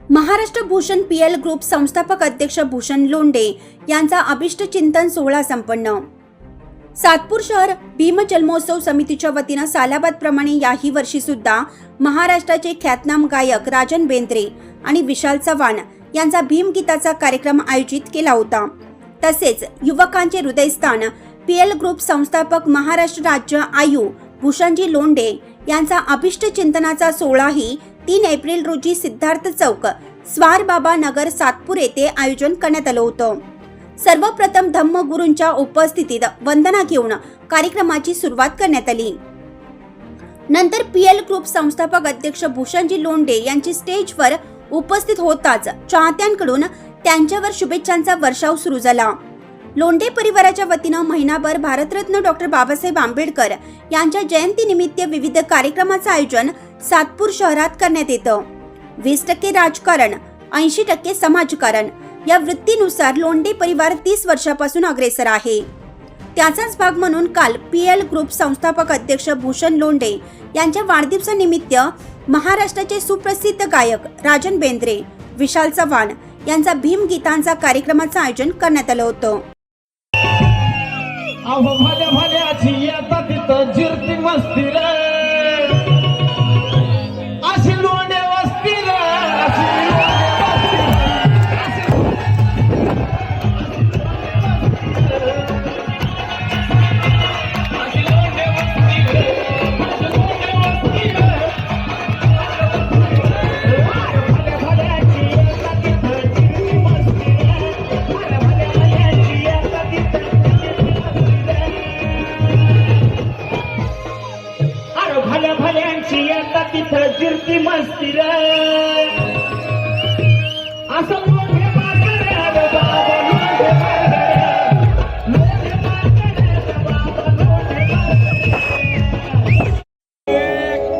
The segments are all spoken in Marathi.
Maharashtra Bhushan P L group संस्थापक अध्यक्ष भूषण लोंडे यांचा अभिष्ट चिंतन सोहळा संपन्न. सातपूर शहर भीम जन्मोत्सव समितीच्या वतीनं सालाबाद प्रमाणे याही वर्षी सुद्धा महाराष्ट्राचे ख्यातनाम गायक राजन बेंद्रे आणि विशाल चव्हाण यांचा भीमगीताचा कार्यक्रम आयोजित केला होता. तसेच युवकांचे हृदयस्थान पी एल ग्रुप संस्थापक महाराष्ट्र राज्य आयु भूषणजी लोंडे यांचा अभिष्ट चिंतनाचा सोहळाही तीन एप्रिल रोजी सिद्धार्थ चौक स्वार बाबा नगर सातपूर येथे आयोजन करण्यात आलं होतं. सर्वप्रथम धम्मगुरूंच्या उपस्थितीत वंदना घेऊन कार्यक्रमाची सुरुवात करण्यात आली. नंतर पी एल ग्रुप संस्थापक अध्यक्ष भूषणजी लोंढे यांची स्टेजवर उपस्थित होताच चाहत्यांकडून त्यांच्यावर शुभेच्छांचा वर्षाव सुरू झाला. लोंढे परिवाराच्या वतीनं महिनाभर भारतरत्न डॉक्टर बाबासाहेब आंबेडकर यांच्या जयंतीनिमित्त विविध कार्यक्रमाचं आयोजन सातपूर शहरात करण्यात येतं. वीस टक्के राजकारण ऐंशी टक्के समाजकारण. या वृत्तीनुसार लोंढे परिवार तीस वर्षापासून अग्रेसर आहे. त्याचाच भाग म्हणून काल पी एल ग्रुप संस्थापक अध्यक्ष भूषण लोंढे यांच्या वाढदिवसानिमित्त महाराष्ट्राचे सुप्रसिद्ध गायक राजन बेंद्रे विशाल चव्हाण यांचा भीमगीतांचा कार्यक्रमाचं आयोजन करण्यात आलं होतं. अहो भल्या भल्याची येता तिथं जिरती मस्ती रे. फिरती मस्ती रे. असं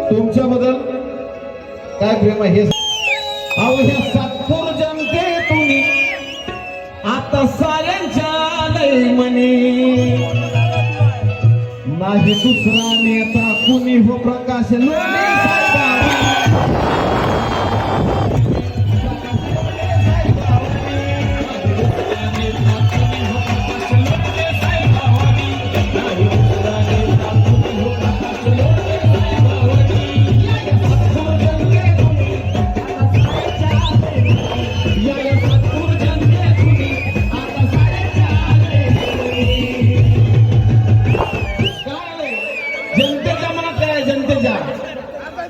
तुमच्याबद्दल काय प्रेम आहे हे अहो ह्या सातपूर जनतेतून आता साऱ्यांच्या दैमने नाही दुसरा नेता कुणी हो प्रकाश लोणे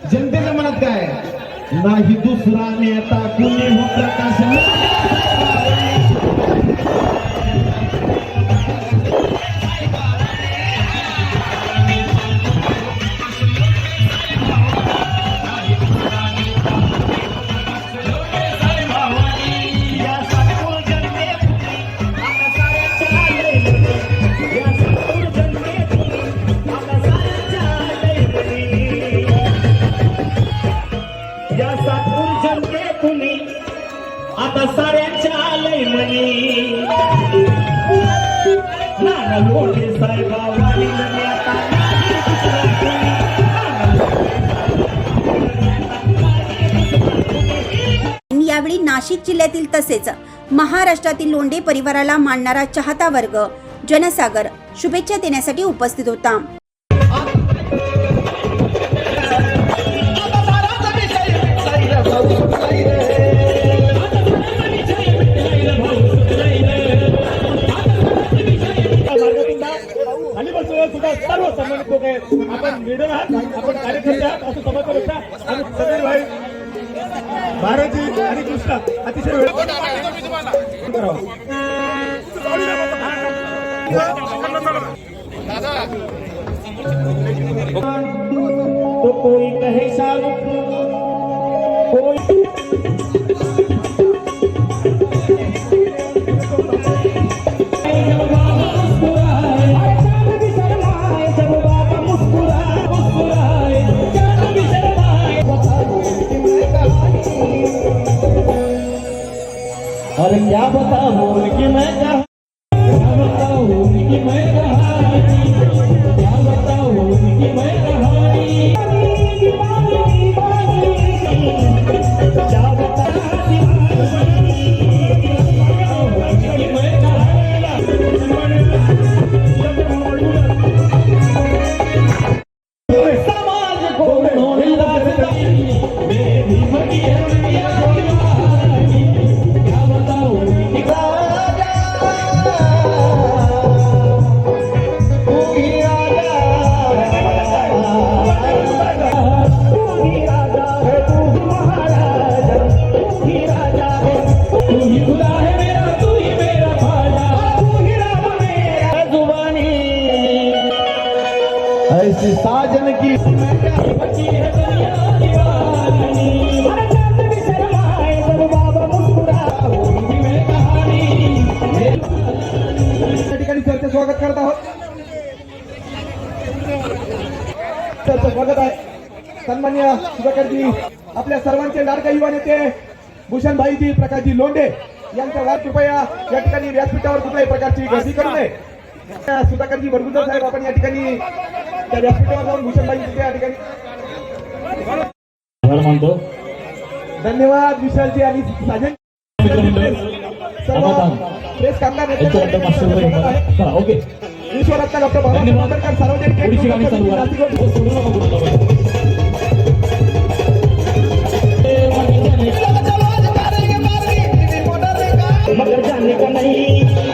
जनतेच्या मनात काय नाही दुसरा नेता कुणी हो प्रकाश? आता साऱ्यांच्या लय म्हणी नाना साहेबा वाली आता यावेळी नाशिक जिल्ह्यातील तसेच महाराष्ट्रातील लोंढे परिवाराला मानणारा चाहता वर्ग जनसागर शुभेच्छा देण्यासाठी उपस्थित होता. कोई कहे शाहरुख कोई सरचं स्वागत आहे. सन्मान्य सुधाकरजी आपल्या सर्वांचे लाडका युवा नेते भूषणभाईजी प्रकाशजी लोंढे यांच्या वाद कृपया या ठिकाणी व्यासपीठावर कुठल्याही प्रकारची गर्दी करू नये. सुधाकरजी बडगुंजर साहेब आपण या ठिकाणी त्या व्यासपीठावर जाऊन भूषणभाई या ठिकाणी मानतो. धन्यवाद विशालजी आणि साजन. सर्व प्रेस कामगार ओके. विश्वरत्न डॉक्टर बाबासाहेब आंबेडकर सार्वजनिक थोडीशी गाणी मगर जाने नहीं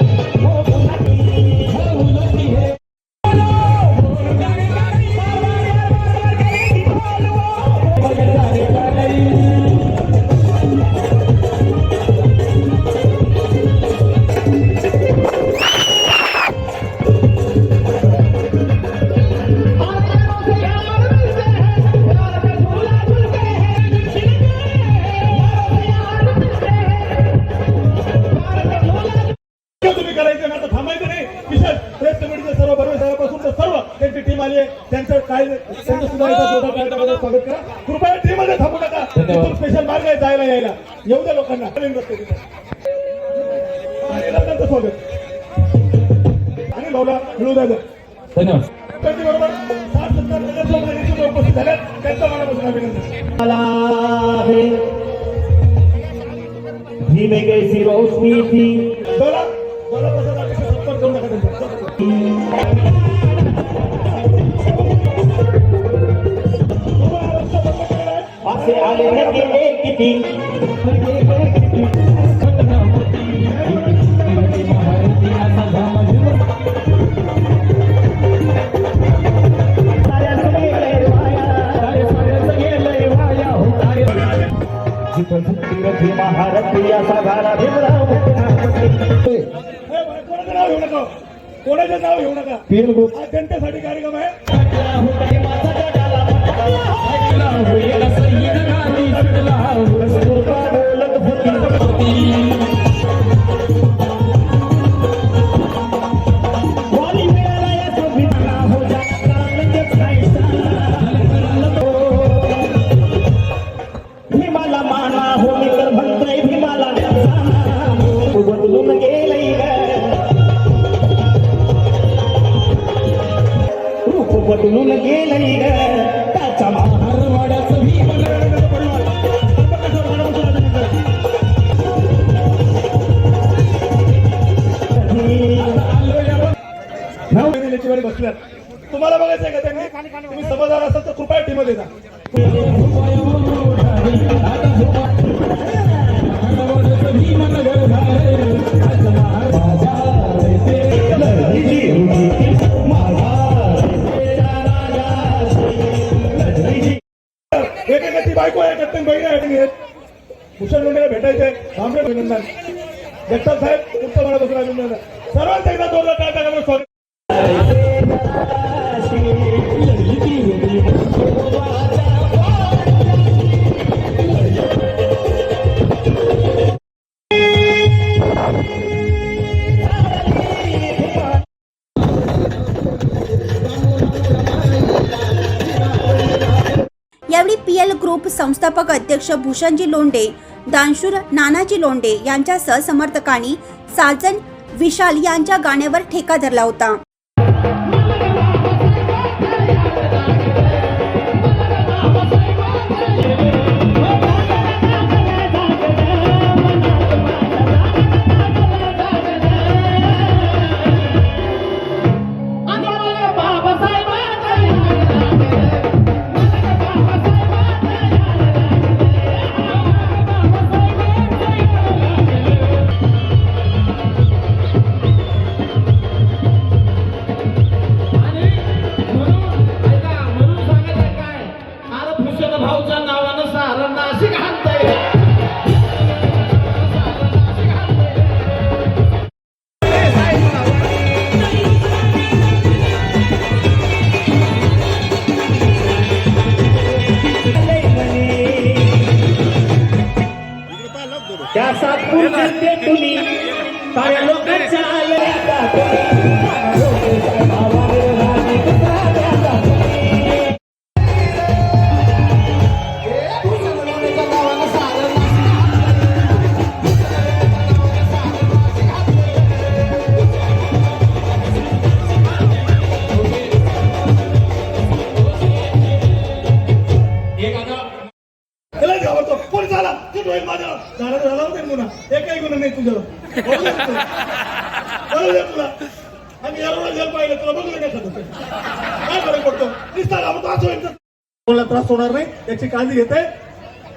आली त्यांचं काय त्यांचं सुद्धा स्वागत करा. कृपया टीममध्ये थांबू नका. स्पेशल मार्ग आहे जायला यायला. येऊ द्या लोकांना. नवीन रस्ते त्यांचं स्वागत. आणि भाऊला मिळू द्यायचं धन्यवाद. बरोबर सात सत्तर उपस्थित झाले त्यांचं मनापासून अभिनंदन. धीमे कैसी रोशनी थी बोला बोला प्रसाद असे आले गेले किती महारथी असा गाणा भीमराव बघा, कोणाचं नाव घेऊ नका. कोणाचं नाव घेऊ नका. बसल्यात तुम्हाला बघायचं आहे का त्यांनी? तुम्ही समजदार असाल तर कृपया टीममध्ये जा. एकेका ती बायको आहे कत्तन बहिणी आहे भूषण मुंडेला भेटायचंय. भांबरे अभिनंदन जगताप साहेब तुमचं मनापासून अभिनंदन सर्वांचं एकदा जोरदार टाळ्या टाका स्वागत. यावेळी पीएल ग्रुप संस्थापक अध्यक्ष भूषणजी लोंढे दानशूर नानाजी लोंडे यांच्यासह समर्थकांनी साजन विशाल यांच्या गाण्यावर ठेका धरला होता. जनतेतुनी साऱ्या लोकांच्या आलेल्या एकही नाही तुझ्यावर बरोबर तुला? पाहिलं तुला बघलं काय खात काय फरक पडतो? निस्ता असं होईल. कोणाला त्रास होणार नाही याची काळजी घेते.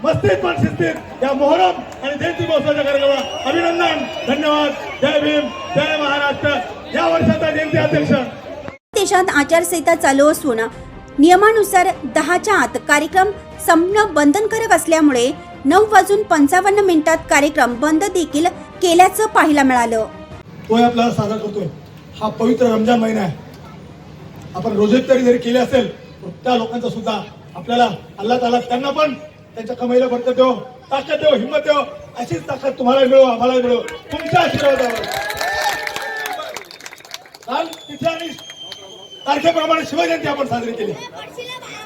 मस्तीत पण शिस्तीत. या मोहरम आणि जयंती महोत्सवाच्या कार्यक्रमाला अभिनंदन. धन्यवाद. जय भीम. जय महाराष्ट्र. या वर्षाचा जयंती अध्यक्ष. देशात आचारसंहिता चालू असून नियमानुसार दहाच्या आत कार्यक्रम संपणं बंधनकारक असल्यामुळे नऊ वाजून पंचावन्न मिनिटात कार्यक्रम बंद देखील केल्याचं पाहायला मिळालं. तोय आपल्याला साजरा करतोय. हा पवित्र रमजान महिना आहे. आपण रोजेक्टरी जरी केली असेल त्या लोकांचा सुद्धा आपल्याला अल्ला ताला त्यांना पण त्यांच्या कमाईला बरकत देव ताकद देव हिंमत देव अशीच ताकद तुम्हाला मिळो आम्हाला मिळो. तुमच्या आशीर्वादावर. काल तिथे आणि तारखेप्रमाणे शिवजयंती आपण साजरी केली.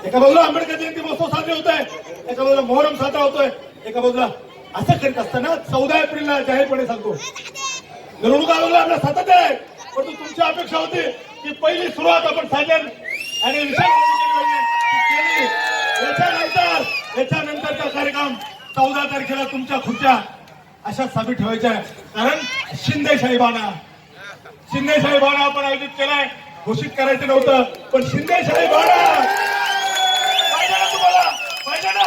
एका बाजूला आंबेडकर जयंती महोत्सव साजरे होत आहे एका बाजूला मोहरम साजरा होतोय. एका बाजूला असं करत असताना चौदा एप्रिलला जाहीरपणे सांगतो. निवडणूक आयोगाला आपल्या सातत्य आहे. परंतु तुमची अपेक्षा होती की पहिली सुरुवात आपण साधन आणि विशाल याच्यानंतर याच्यानंतरचा कार्यक्रम चौदा तारखेला तुमच्या खुर्च्या अशा साबीत ठेवायच्या कारण शिंदे बाणा शिंदे बाणा आपण आयोजित केलाय. घोषित करायचं नव्हतं पण शिंदे बाणा पाहिजे ना तुम्हाला पाहिजे ना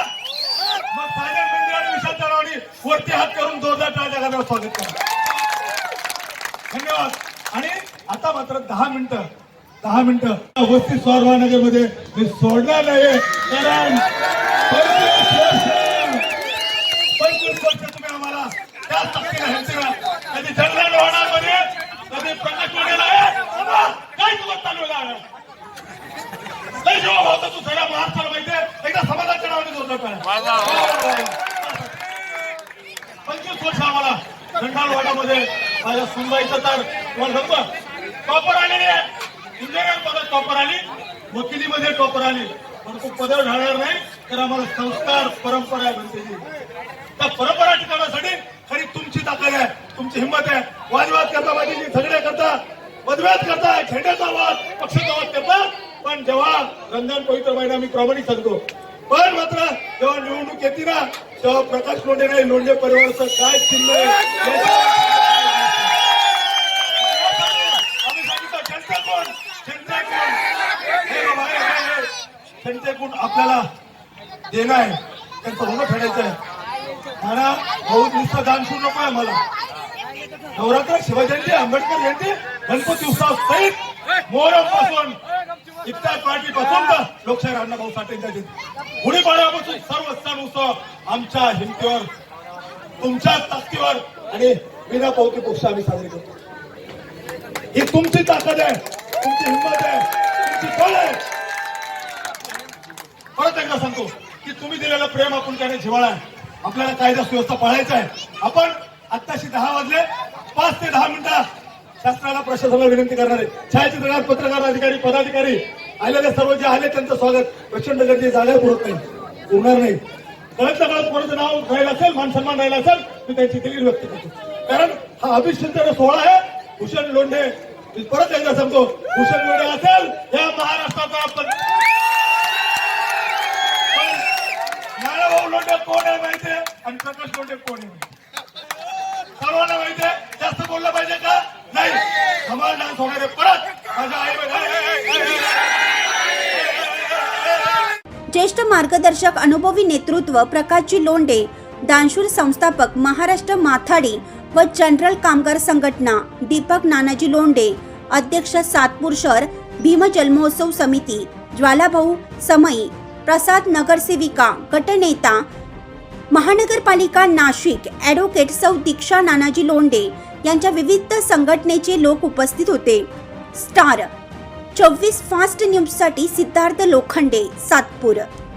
मग साजन मंदिर आणि विशाल चढावणी वरती हात करून जोरदार टाळ्या वाजवून स्वागत करा. धन्यवाद. आणि आता मात्र दहा मिनिटं दहा मिनिटं. वस्ती स्वारभानगरमध्ये मी सोडणार नाही कारण पंचवीस वर्ष तुम्ही आम्हाला त्या ताकदीला हेमतेला कधी जंगला कधी प्रकाश वाढेला काय तुला चालवला आहे? लय जेव्हा होता तू सगळ्या महाराष्ट्राला माहितीये एकदा समाजाच्या नावाने जोडला वर्ष आम्हाला खंडालवाडामध्ये माझ्या सुनबाईचं तर तुम्हाला सांगतो. टॉपर आलेली आहे इंजिनियर पदात टॉपर आली. वकिलीमध्ये टॉपर आली. परंतु पदर ढाळणार नाही तर आम्हाला संस्कार परंपरा आहे म्हणते त्या परंपरा टिकवण्यासाठी खरी तुमची ताकद आहे तुमची हिंमत आहे. वादविवाद करता माझी झगडे करता. पदव्यात करता झेंड्याचा आवाज पक्षाचा आवाज करता. पण जेव्हा रंजन पवित्र महिना मी प्रामाणिक सांगतो पण मात्र जेव्हा निवडणूक येते ना तेव्हा प्रकाश लोंढे नाही लोंढे परिवाराचं काय चिन्ह आहे? आम्ही आपल्याला देणं आहे. त्यांचं होणं फेडायचं आहे. म्हणा बहुत नुसतं दान सुरू नको आहे मला नवरात्र शिवजयंती आंबेडकर जयंती गणपती उत्सव सहित मोहरमपासून इफ्तार पार्टी पासून लोकशाही अण्णाभाऊ साठेंच्या जयंती गुढीपाडव्यापासून सर्व सण उत्सव आमच्या हिमतीवर तुमच्या ताकदीवर आणि विना पावती पक्ष आम्ही साजरे करतो. ही तुमची ताकद आहे तुमची हिंमत आहे तुमची बळ आहे. परत एकदा सांगतो की तुम्ही दिलेलं प्रेम आपण त्याने जिव्हाळा आहे. आपल्याला कायदा सुव्यवस्था पाळायचा आहे. आपण आत्ताशी दहा वाजले पाच ते दहा मिनिटं शासनाला प्रशासनाला विनंती करणार आहे. छायाचित्रकार पत्रकार अधिकारी पदाधिकारी आलेले सर्व जे आले त्यांचं स्वागत. प्रचंड गर्दी जागा पुरत नाही होणार नाही. कळत कळत कोणाचं नाव राहिलं असेल मान सन्मान राहिला असेल मी त्यांची दिली व्यक्त करतो. कारण हा अभिषेक सोहळा आहे. भूषण लोंढे मी परत एकदा सांगतो भूषण लोंढे असेल या महाराष्ट्राचा आपण नाराभाऊ लोंढे कोण आहे माहितीये आणि प्रकाश लोंढे कोण आहे? सर्वांना माहितीये जास्त बोललं पाहिजे का? नाही धमाल डान्स होणार आहे परत माझ्या आई ज्येष्ठ मार्गदर्शक अनुभवी नेतृत्व प्रकाशजी लोंडे दानशूर संस्थापक महाराष्ट्र माथाडी व जनरल कामगार संघटना दीपक नानाजी लोंडे अध्यक्ष सातपूर शहर भीम जन्मोत्सव समिती ज्वालाभाऊ समई प्रसाद नगरसेविका गटनेता महानगरपालिका नाशिक ॲडव्होकेट सौ दीक्षा नानाजी लोंडे यांच्या विविध संघटनेचे लोक उपस्थित होते. स्टार चोवीस फास्ट न्यूजसाठी सिद्धार्थ लोखंडे सातपूर.